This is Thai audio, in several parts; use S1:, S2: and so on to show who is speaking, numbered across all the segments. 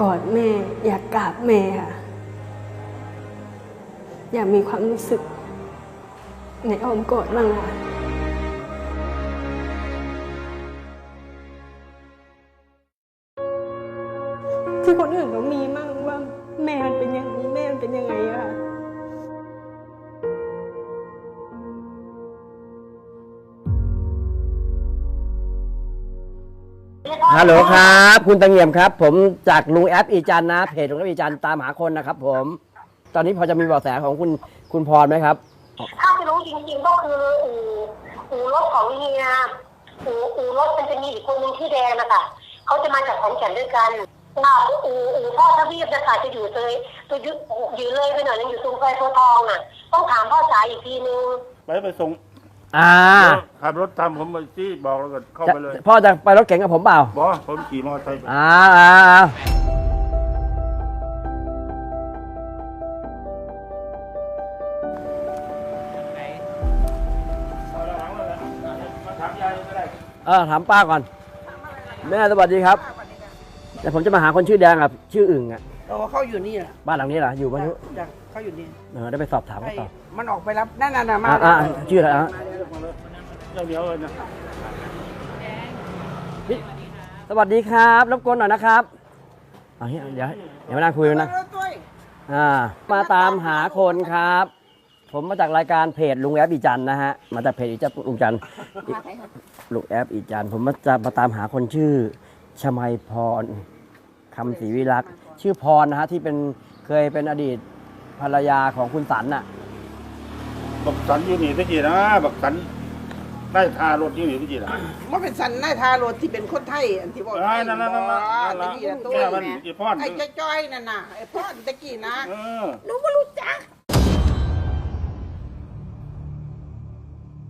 S1: กอดแม่ อยากกราบแม่ค่ะ อยากมีความรู้สึกในอ้อมกอดบ้างค่ะ
S2: ฮัลโหลครับ คุณตังเงียมครับ ผมจากลุงแอปอีจันนะเพจลุงแอปอีจันตามหาคนนะครับ ผม ตอนนี้พอจะมีเบาะแสของคุณคุณพรไหมครับ
S3: ถ้าจะรู้จริงๆก็คืออู่อู่รถของเฮียอู่อู่รถมันจะมีอีกคนหนึงที่แดงนะคะเขาจะมาจากขอนแก่นด้วยกันค่ะอู่อู่พ่อทวีปนะคะจะอยู่เลยตัวอยู่อยู่เลยไปหน่อยนึงอยู่ตรงไฟโพธิ์ทองอะ ต้องถามพ่อจ๋าอีกทีนึง
S4: ไปไปส่ง
S2: อ่า
S4: ขับรถตามผมไปที่บอกแล้วก็เข้า
S2: จะ
S4: ไปเลย
S2: พ่อจะไปรถเก๋งกับผมเปล่า
S4: บอผมขี่มอเตอร์ไซค์ไป
S2: อ่าอ่าอ่า
S4: ถามยายก็ได้
S2: เออถามป้าก่อน แม่สวัสดีครับ แต่ผมจะมาหาคนชื่อแดงกับชื่ออึ่งอะ
S5: โอ้เขาอยู่นี่แหละ
S2: บ้านหลังนี้เหรออยู่บ้านนู้น
S5: จ้ะเขาอยู่นี่
S2: เออได้ไปสอบถามเขา
S5: ให้
S2: ต่อ
S5: มันออกไปรับนั่นน่ะนะมา
S2: อ่าอ่าชื่ออะไรอะ
S4: เรื่องเดียวเลยนะ
S2: พี่สวัสดีครับรบกวนหน่อยนะครับเอาเฮียเดี๋ยวเดี๋ยวมานั่งคุยกันนะ
S5: ด้วย
S2: อ่ามาตามหาคนครับ ผมมาจากรายการเพจลุงแอปอีจันนะฮะมาจากเพจอีจันลุงจันลุงแอปอีจันผมมาจะมาตามหาคนชื่อชมัยพรคำศรีวิรักษ์ชื่อพรนะฮะที่เป็นเคยเป็นอดีตภรรยาของคุณสันน่ะ
S4: บักสันอยู่นี่ตะกี้นะ บักสัน ได้ทารถอยู่นี่ตะกี้นะ
S5: มันเป็นสันนายทารถที่เป็นคนไทยอันที่บอก
S4: อ่านั่นนั่นนั่นนั่น
S5: ตะกี้น่ะตัว
S4: แค่มันอีพอน
S5: ไอ้จ้อยๆนั่นน่ะไอ้พ่อตะกี้นะ
S4: เออ
S5: หนูไม่รู้จัก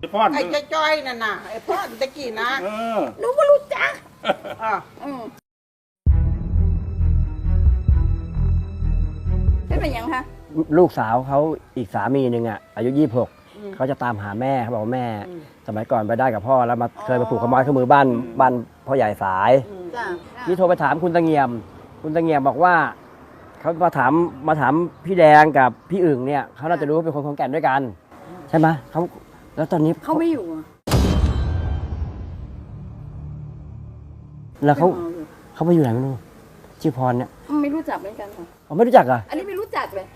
S4: อีพอน
S5: ไอ้จ้อยๆนั่นน่ะไอ้พ่อตะกี้นะ
S4: เออ
S5: หนูไม่รู้จักอะ
S6: เป็นเป็นยังคะ
S2: ลูกสาวเขาอีกสามีหนึ่งอะอายุยี่หก เขาจะตามหาแม่เขาบอกว่าแม่ สมัยก่อนไปได้กับพ่อแล้วมาเคยมาผูกขอไม้ข้อมือบ้านบ้านพ่อใหญ่สาย
S6: จ้า
S2: นี่โทรไปถามคุณตะเงียม คุณตะเงียมบอกว่าเขามาถามมาถามพี่แดงกับพี่อึ่งเนี่ยเขาน่าจะรู้ว่าเป็นคนของแก่นด้วยกัน ใช่ไหมเขาแล้วตอนนี้
S6: เขาไม่อยู่อะ
S2: แล้วเขาเขาไปอยู่ไหนไม่รู้ชื่อพรเนี่ย
S6: ไม่รู้จักเหมือนกันค่ะ
S2: เขาไม่รู้จักเหรอะ
S6: อันนี้ไม่รู้จักเลย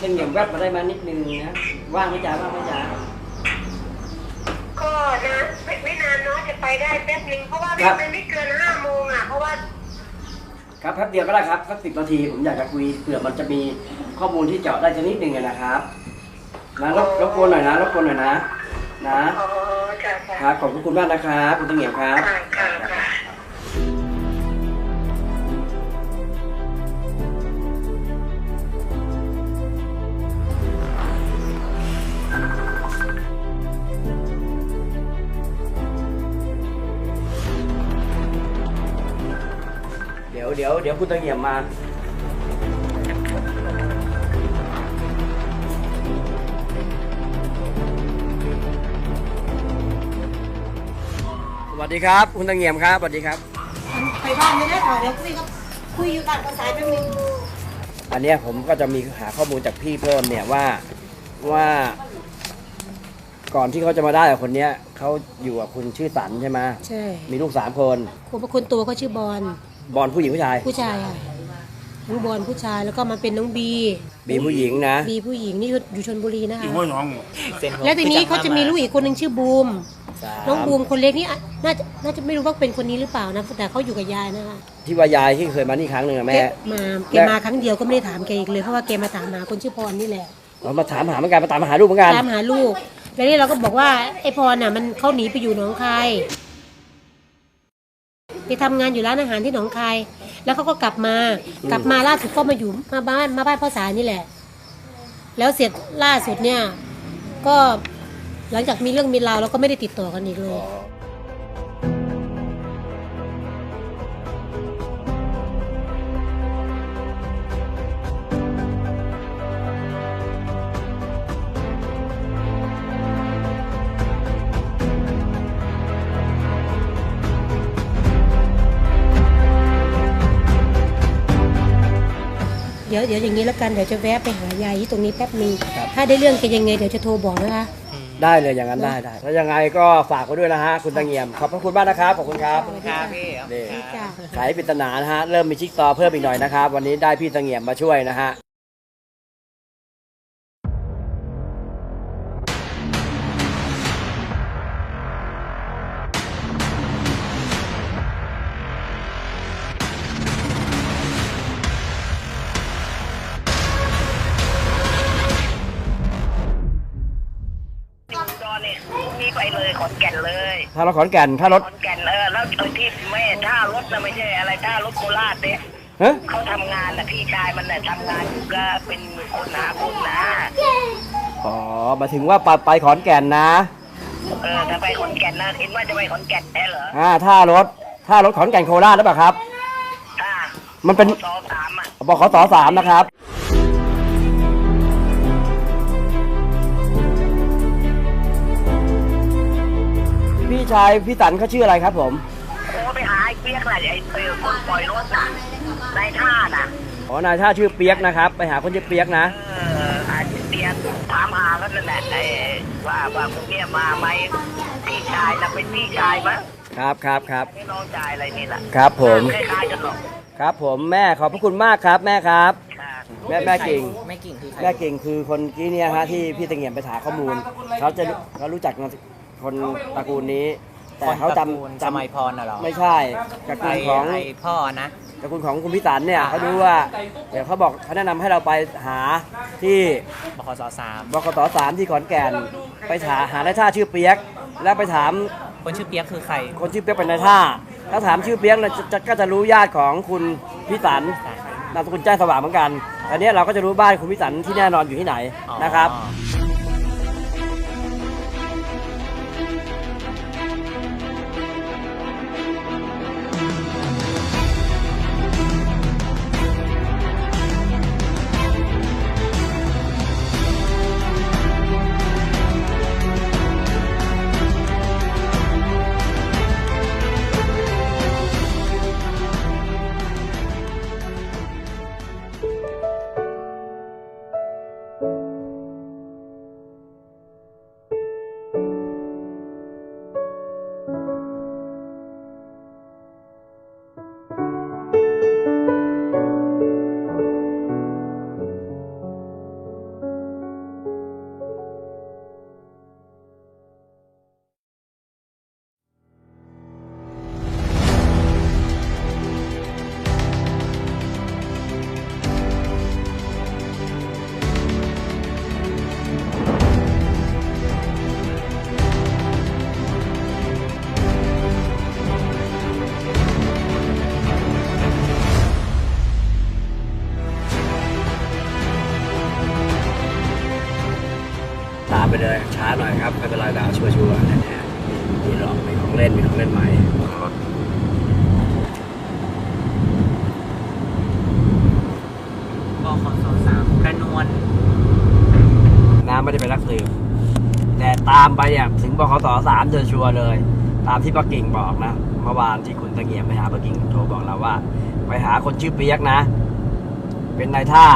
S2: เป็นเงียมแวบมาได้มานิดนึงนะว่างไม่จ่าว่างไม่จ่า
S3: ก็นะไม่ไม่นานเนาะจะไปได้แป๊บนึงเพราะว่า
S2: ครับ
S3: มันไม่เกินห้าโมงอะเพราะว่า
S2: ครับแป๊บเดียวก็ได้ครับสักสิบนาทีผมอยากจะคุยเผื่อมันจะมีข้อมูลที่เจาะได้สักนิดนึงอะนะครับนะรบรบกวนหน่อยนะรบกวนหน่อยนะนะ
S3: อ๋อจ้ะจ้ะ
S2: ครับขอบคุณมากนะครับคุณตะเงียมครับ
S3: ค่ะค่ะค่ะ
S2: เดี๋ยวเดี๋ยวเดี๋ยวคุณตะเงียมมา สวัสดีครับ คุณตะเงียมครับ สวัสดีครับ
S5: ไปบ้านไม่ได้ค่ะเดี๋ยวคุยกับคุยอยู่กับภาษาแป๊บนึง
S2: อันเนี้ยผมก็จะมีหาข้อมูลจากพี่เพิ่มเนี่ยว่าว่าก่อนที่เขาจะมาได้กับคนเนี้ยเขาอยู่กับคุณชื่อสันใช่ไหม
S7: ใช่
S2: มีลูกสามคน
S7: คนคนตัวก็ชื่อบอล
S2: บอลผู้หญิงผู้ชาย
S7: ผู้ชายค่ะน้องบอลผู้ชายแล้วก็มันเป็นน้องบี
S2: บีผู้หญิงนะ
S7: บีผู้หญิงนี่อยู่ชนบุรีนะ
S4: อี
S7: คะ
S4: หัวหยอง
S7: แล้วทีนี้เขาจะมีลูกอีกคนหนึ่งชื่อบูม
S2: สาม
S7: น้องบูมคนเล็กนี่อะน่าจะน่าจะไม่รู้ว่าเป็นคนนี้หรือเปล่านะแต่เขาอยู่กับยายนะคะ
S2: ที่ว่ายายที่เคยมานี่ครั้งหนึ่งอะ
S7: แก
S2: แม่
S7: มาแกมาครั้งเดียวก็ไม่ได้ถามแกอีกเลยเพราะว่าแกมาถามหาคนชื่อพรนี่แหละ
S2: เรามาถามหาเหมือนกันมาตามหาลูกเหมือนกัน
S7: ตามหาลูก แล้วนี่เราก็บอกว่าไอ้พรน่ะมันเขาหนีไปอยู่หนองคาย ไปทำงานอยู่ร้านอาหารที่หนองคาย แล้วเขาก็กลับมา กลับมาล่าสุดก็มาอยู่มาบ้านมาบ้านพ่อสานี่แหละ แล้วเสร็จล่าสุดเนี่ย ก็หลังจากมีเรื่องมีราวเราก็ไม่ได้ติดต่อกันอีกเลย ดี๋ยวเดี๋ยวอย่างนี้แล้วกันเดี๋ยวจะแวะไปหายายที่ตรงนี้แป๊บนึงถ้าได้เรื่องกันยังไงเดี๋ยวจะโทรบอกนะคะ
S2: ได้เลยอย่างนั้นได้ได้แล้วยังไงก็ฝากไว้ด้วยนะฮะคุณตะเงียมขอบพระคุณมากนะครับขอบคุณครับ
S7: ครับพี่
S2: นี่
S7: จ้า
S2: สายปริศนานะฮะเริ่มมีชิกซอว์เพิ่มอีกหน่อยนะครับวันนี้ได้พี่ตะเงียมมาช่วยนะฮะ
S8: อนแก่นเลย
S2: ถ้ารถขอนแก่นถ้ารถ
S8: ขอนแก่นเออแล้วที่ไม่ท่ารถนะไม่ใช่อะไรท่ารถโคราชเนี่ย
S2: ฮะ
S8: เขาทำงานนะพี่ชายมันน่ะทำงานอยู่ก็เป็นคนหาคนนะ
S2: อ๋อหมายถึงว่าไปไปขอนแก่นนะ
S8: เออถ้าไปขอนแก่นนะเห็นว่าจะไปขอนแก่นแน่เหรอ
S2: อ่าท่ารถท่ารถขอนแก่นโคราชหรือเปล่าครับ
S8: ถ้า
S2: มันเป็น
S8: สองสามอะ
S2: บขสสามนะครับ ชายพี่ตันเขาชื่ออะไรครับผม
S8: โอ้ไปหาไอ้เปียกน่ะไอ้เออคนปล่อยรถน่ะในท่าน่ะ
S2: อ๋อนายท่าชื่อเปียกนะครับ ไปหาคนชื่อเปียกนะ
S8: เอออาจจะเตียนถามหาแล้วนั่นแหละไอ้ว่าว่าพวกเนี้ยมาไหมพี่ชายน่ะเป็นพี่ชายมั้ง
S2: ครับครับครับ
S8: ไม่น้องชายอะไรนี่แหละ
S2: ครับผม
S8: คล้ายๆกันหรอก
S2: ครับผมแม่ขอบพระคุณมากครับ แม่ครับ
S8: ค่ะ
S2: แม่แม่กิ่ง
S9: แม่กิ่งคือใคร
S2: แม่กิ่งคือคนกี้เนี่ยฮะที่พี่ตะเงียมไปถามข้อมูล เขาจะเขารู้จัก คนตระกูลนี้ แต่เขาจำ
S9: จำ
S2: จำ
S9: ไมพรน่ะเหรอ
S2: ไม่ใช่ตระกู
S9: ไอ
S2: ลของ
S9: ไอพ่อนะ
S2: ตระกูลของคุณพิสันเนี่ยเขารู้ว่าเดี๋ยวเขาบอกเขาแนะนำให้เราไปหาที่
S9: บขสสาม
S2: บกตสามที่ขอนแก่นไปหาหานายท่าชื่อเปียก แล้วไปถาม
S9: คนชื่อเปียกคือใคร
S2: คนชื่อเปียกเป็นนายท่า ถ้าถามชื่อเปียกเนี่ยจะจะก็จะรู้ญาติของคุณพิสันนามสกุลแจ้งสว่างเหมือนกันอันนี้เราก็จะรู้บ้านคุณพิสันที่แน่นอนอยู่ที่ไหน
S9: อ๋อ
S2: นะครับ ชัวชัวร์ๆแน่ๆมีหรอกมีของเล่นมีของเล่นใหม่ของรถ
S9: บขสสามกระนวล
S2: น้ำไม่ได้ไปรักสืบแต่ตามไปอะถึงบขสสามจะชัวร์เลย ตามที่ปักกิ่งบอกนะเมื่อวานที่คุณตะเกียบไปหาปักกิ่งโทรบอกเราว่า ไปหาคนชื่อเปียกนะ เป็นนายท่า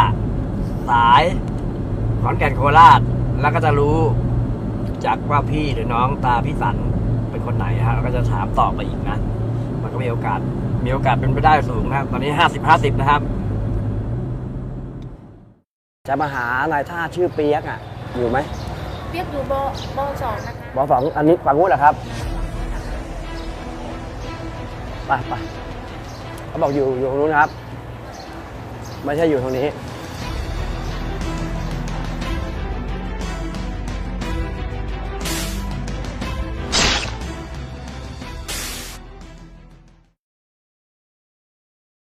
S2: สายขอนแก่นโคราชแล้วก็จะรู้ จากว่าพี่หรือน้องตาพี่สันเป็นคนไหนฮะเราก็จะถามต่อไปอีกนะ มันก็มีโอกาส มีโอกาสเป็นไปได้สูงนะครับตอนนี้ห้าสิบห้าสิบนะครับ จะมาหานายท่าชื่อเปียกอะ อยู่ไหม
S6: เรียกดูโบโบสองนะคะ
S2: บอสองอันนี้ฝั่งนู้นเหรอครับไปไปเขาบอกอยู่อยู่ตรงนู้นครับ ไม่ใช่อยู่ตรงนี้